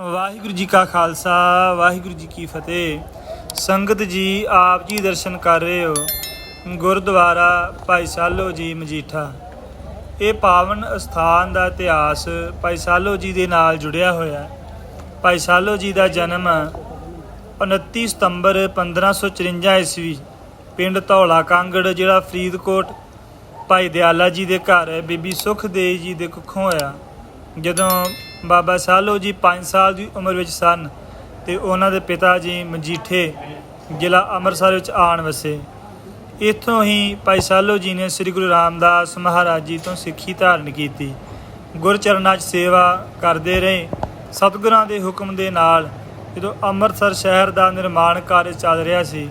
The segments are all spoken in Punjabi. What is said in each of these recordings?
ਵਾਹਿਗੁਰੂ ਜੀ ਕਾ ਖਾਲਸਾ, ਵਾਹਿਗੁਰੂ ਜੀ ਕੀ ਫਤਿਹ। ਸੰਗਤ ਜੀ, ਆਪ ਜੀ ਦਰਸ਼ਨ ਕਰ ਰਹੇ ਹੋ। ਗੁਰਦੁਆਰਾ ਭਾਈ ਸਾਲੋ ਜੀ ਮਜੀਠਾ। ਇਹ ਪਾਵਨ ਅਸਥਾਨ ਦਾ ਇਤਿਹਾਸ ਭਾਈ ਸਾਲੋ ਜੀ ਦੇ ਨਾਲ ਜੁੜਿਆ ਹੋਇਆ ਹੈ। ਭਾਈ ਸਾਲੋ ਜੀ ਦਾ ਜਨਮ 29 ਸਤੰਬਰ 1554 ਈਸਵੀ ਪਿੰਡ ਧੌਲਾ ਕਾਂਗੜ ਜਿਹੜਾ ਫਰੀਦਕੋਟ, ਭਾਈ ਦਿਆਲਾ ਜੀ ਦੇ ਘਰ ਬੀਬੀ ਸੁਖਦੇਵ ਜੀ ਦੇ ਕੁੱਖੋਂ ਹੋਇਆ। ਜਦੋਂ ਬਾਬਾ ਸਾਲੋ ਜੀ 5 ਸਾਲ ਦੀ ਉਮਰ ਵਿੱਚ ਸਨ ਤੇ ਉਹਨਾਂ ਦੇ ਪਿਤਾ ਜੀ ਮਜੀਠੇ ਜ਼ਿਲ੍ਹਾ ਅੰਮ੍ਰਿਤਸਰ ਵਿੱਚ ਆਣ ਵਸੇ। ਇੱਥੋਂ ਹੀ ਭਾਈ ਸਾਲੋ ਜੀ ਨੇ ਸ੍ਰੀ ਗੁਰੂ ਰਾਮਦਾਸ ਮਹਾਰਾਜ ਜੀ ਤੋਂ ਸਿੱਖੀ ਧਾਰਨ ਕੀਤੀ। ਗੁਰਚਰਨਾਂ 'ਚ ਸੇਵਾ ਕਰਦੇ ਰਹੇ। ਸਤਿਗੁਰਾਂ ਦੇ ਹੁਕਮ ਦੇ ਨਾਲ ਜਦੋਂ ਅੰਮ੍ਰਿਤਸਰ ਸ਼ਹਿਰ ਦਾ ਨਿਰਮਾਣ ਕਾਰਜ ਚੱਲ ਰਿਹਾ ਸੀ,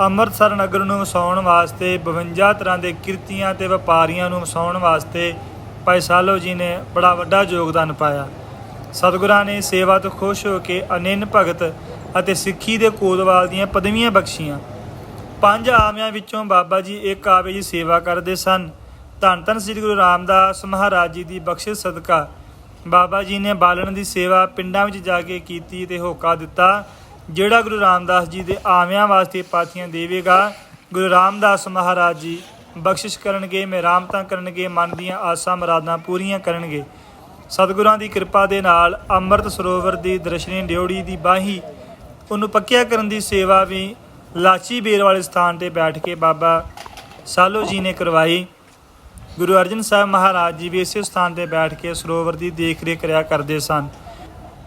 ਅੰਮ੍ਰਿਤਸਰ ਨਗਰ ਨੂੰ ਵਸਾਉਣ ਵਾਸਤੇ 52 ਤਰ੍ਹਾਂ ਦੇ ਕਿਰਤੀਆਂ ਤੇ ਵਪਾਰੀਆਂ ਨੂੰ ਵਸਾਉਣ ਵਾਸਤੇ ਭਾਈ ਸਾਲੋ ਜੀ ਨੇ ਬੜਾ ਵੱਡਾ ਯੋਗਦਾਨ ਪਾਇਆ। ਸਤਿਗੁਰਾਂ ਨੇ ਸੇਵਾ ਤੋਂ ਖੁਸ਼ ਹੋ ਕੇ ਅਨੰਨ ਭਗਤ ਅਤੇ ਸਿੱਖੀ ਦੇ ਕੋਦਵਾਲ ਦੀਆਂ ਪਦਵੀਆਂ ਬਖਸ਼ੀਆਂ। ਪੰਜ ਆਵਿਆਂ ਵਿੱਚੋਂ ਬਾਬਾ ਜੀ ਇੱਕ ਆਵੇ ਦੀ ਸੇਵਾ ਕਰਦੇ ਸਨ। ਧੰਨ ਧੰਨ ਸ੍ਰੀ ਗੁਰੂ ਰਾਮਦਾਸ ਮਹਾਰਾਜ ਜੀ ਦੀ ਬਖਸ਼ਿਸ਼ ਸਦਕਾ ਬਾਬਾ ਜੀ ਨੇ ਬਾਲਣ ਦੀ ਸੇਵਾ ਪਿੰਡਾਂ ਵਿੱਚ ਜਾ ਕੇ ਕੀਤੀ ਤੇ ਹੋਕਾ ਦਿੱਤਾ, ਜਿਹੜਾ ਗੁਰੂ ਰਾਮਦਾਸ ਜੀ ਦੇ ਆਵਿਆਂ ਵਾਸਤੇ ਪਾਥੀਆਂ ਦੇਵੇਗਾ। ਗੁਰੂ ਰਾਮਦਾਸ ਮਹਾਰਾਜ ਜੀ ਬਖਸ਼ਿਸ਼ ਕਰਨਗੇ ਮਿਹਰਾਮਤਾਂ ਕਰਨਗੇ, ਮਨ ਦੀਆਂ ਆਸਾਂ ਮੁਰਾਦਾਂ ਪੂਰੀਆਂ ਕਰਨਗੇ। ਸਤਿਗੁਰਾਂ ਦੀ ਕਿਰਪਾ ਦੇ ਨਾਲ ਅੰਮ੍ਰਿਤ ਸਰੋਵਰ ਦੀ ਦਰਸ਼ਨੀ ਡਿਉੜੀ ਦੀ ਬਾਹੀ ਉਹਨੂੰ ਪੱਕਿਆ ਕਰਨ ਦੀ ਸੇਵਾ ਵੀ ਲਾਚੀ ਬੇਰ ਵਾਲੇ ਸਥਾਨ ਤੇ ਬੈਠ ਕੇ ਬਾਬਾ ਸਾਲੋ ਜੀ ਨੇ ਕਰਵਾਈ। ਗੁਰੂ ਅਰਜਨ ਸਾਹਿਬ ਮਹਾਰਾਜ ਜੀ ਵੀ ਇਸੇ ਸਥਾਨ ਤੇ ਬੈਠ ਕੇ ਸਰੋਵਰ ਦੀ ਦੇਖ ਰੇਖ ਕਰਿਆ ਕਰਦੇ ਸਨ।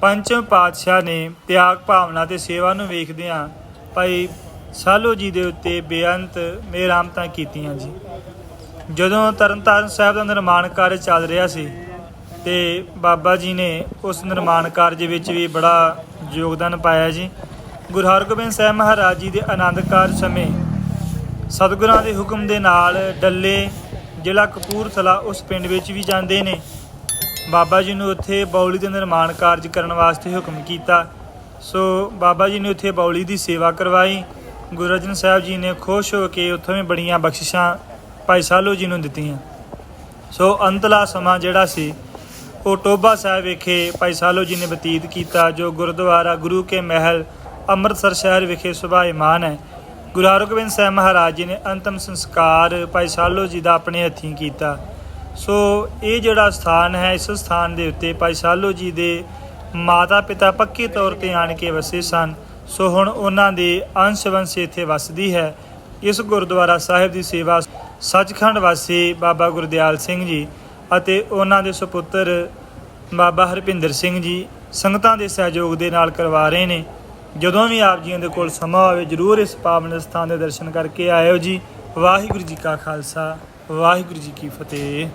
ਪੰਚਮ ਪਾਤਸ਼ਾਹ ਨੇ ਤਿਆਗ ਭਾਵਨਾ ਤੇ ਸੇਵਾ ਨੂੰ ਵੇਖਦਿਆਂ ਭਾਈ ਸਾਲੋ ਜੀ ਦੇ ਉੱਤੇ ਬੇਅੰਤ ਮਿਹਰਾਮਤਾਂ ਕੀਤੀਆਂ ਜੀ। ਜਦੋਂ ਤਰਨਤਾਰਨ ਸਾਹਿਬ ਦਾ ਨਿਰਮਾਣ ਕਾਰਜ ਚੱਲ ਰਿਹਾ ਸੀ ਤੇ ਬਾਬਾ ਜੀ ਨੇ ਉਸ ਨਿਰਮਾਣ ਕਾਰਜ ਵਿੱਚ ਵੀ ਬੜਾ ਯੋਗਦਾਨ ਪਾਇਆ ਜੀ। ਗੁਰੂ ਹਰਗੋਬਿੰਦ ਸਾਹਿਬ ਮਹਾਰਾਜ ਜੀ ਦੇ ਆਨੰਦ ਕਾਰਜ ਸਮੇਂ ਸਤਿਗੁਰਾਂ ਦੇ ਹੁਕਮ ਦੇ ਨਾਲ ਡੱਲੇ ਜ਼ਿਲ੍ਹਾ ਕਪੂਰਥਲਾ ਉਸ ਪਿੰਡ ਵਿੱਚ ਵੀ ਜਾਂਦੇ ਨੇ। ਬਾਬਾ ਜੀ ਨੂੰ ਉੱਥੇ ਬੌਲੀ ਦੇ ਨਿਰਮਾਣ ਕਾਰਜ ਕਰਨ ਵਾਸਤੇ ਹੁਕਮ ਕੀਤਾ। ਸੋ ਬਾਬਾ ਜੀ ਨੇ ਉੱਥੇ ਬੌਲੀ ਦੀ ਸੇਵਾ ਕਰਵਾਈ। ਗੁਰੂ ਅਰਜਨ ਸਾਹਿਬ ਜੀ ਨੇ ਖੁਸ਼ ਹੋ ਕੇ ਉੱਥੋਂ ਵੀ ਬੜੀਆਂ ਬਖਸ਼ਿਸ਼ਾਂ ਭਾਈ ਸਾਲੋ ਜੀ ਨੂੰ ਦਿੱਤੀਆਂ। ਸੋ ਅੰਤਲਾ ਸਮਾਂ ਜਿਹੜਾ ਸੀ ਉਹ ਟੋਬਾ ਸਾਹਿਬ ਵਿਖੇ ਭਾਈ ਸਾਲੋ ਜੀ ਨੇ ਬਤੀਤ ਕੀਤਾ, ਜੋ ਗੁਰਦੁਆਰਾ ਗੁਰੂ ਕੇ ਮਹਿਲ ਅੰਮ੍ਰਿਤਸਰ ਸ਼ਹਿਰ ਵਿਖੇ ਸੁਭਾਇਮਾਨ ਹੈ। ਗੁਰੂ ਹਰਗੋਬਿੰਦ ਸਾਹਿਬ ਮਹਾਰਾਜ ਜੀ ਨੇ ਅੰਤਮ ਸੰਸਕਾਰ ਭਾਈ ਸਾਲੋ ਜੀ ਦਾ ਆਪਣੇ ਹੱਥੀਂ ਕੀਤਾ। ਸੋ ਇਹ ਜਿਹੜਾ ਸਥਾਨ ਹੈ, ਇਸ ਸਥਾਨ ਦੇ ਉੱਤੇ ਭਾਈ ਸਾਲੋ ਜੀ ਦੇ ਮਾਤਾ ਪਿਤਾ ਪੱਕੇ ਤੌਰ ਤੇ ਆਣ ਕੇ ਵਸੇ ਸਨ। ਸੋ ਹੁਣ ਉਹਨਾਂ ਦੇ ਅੰਸ਼ ਵੰਸ਼ ਇੱਥੇ ਵਸਦੀ ਹੈ। ਇਸ ਗੁਰਦੁਆਰਾ ਸਾਹਿਬ ਦੀ ਸੇਵਾ ਸੱਚਖੰਡ ਵਾਸੀ ਬਾਬਾ ਗੁਰਦਿਆਲ ਸਿੰਘ ਜੀ ਅਤੇ ਉਹਨਾਂ ਦੇ ਸੁਪੁੱਤਰ ਬਾਬਾ ਹਰਪਿੰਦਰ ਸਿੰਘ ਜੀ ਸੰਗਤਾਂ ਦੇ ਸਹਿਯੋਗ ਦੇ ਨਾਲ ਕਰਵਾ ਰਹੇ ਨੇ। ਜਦੋਂ ਵੀ ਆਪ ਜੀਆਂ ਦੇ ਕੋਲ ਸਮਾਂ ਆਵੇ ਜਰੂਰ ਇਸ ਪਾਵਨ ਸਥਾਨ ਦੇ ਦਰਸ਼ਨ ਕਰਕੇ ਆਇਓ ਜੀ। ਵਾਹਿਗੁਰੂ ਜੀ ਕਾ ਖਾਲਸਾ, ਵਾਹਿਗੁਰੂ ਜੀ ਕੀ ਫਤਿਹ।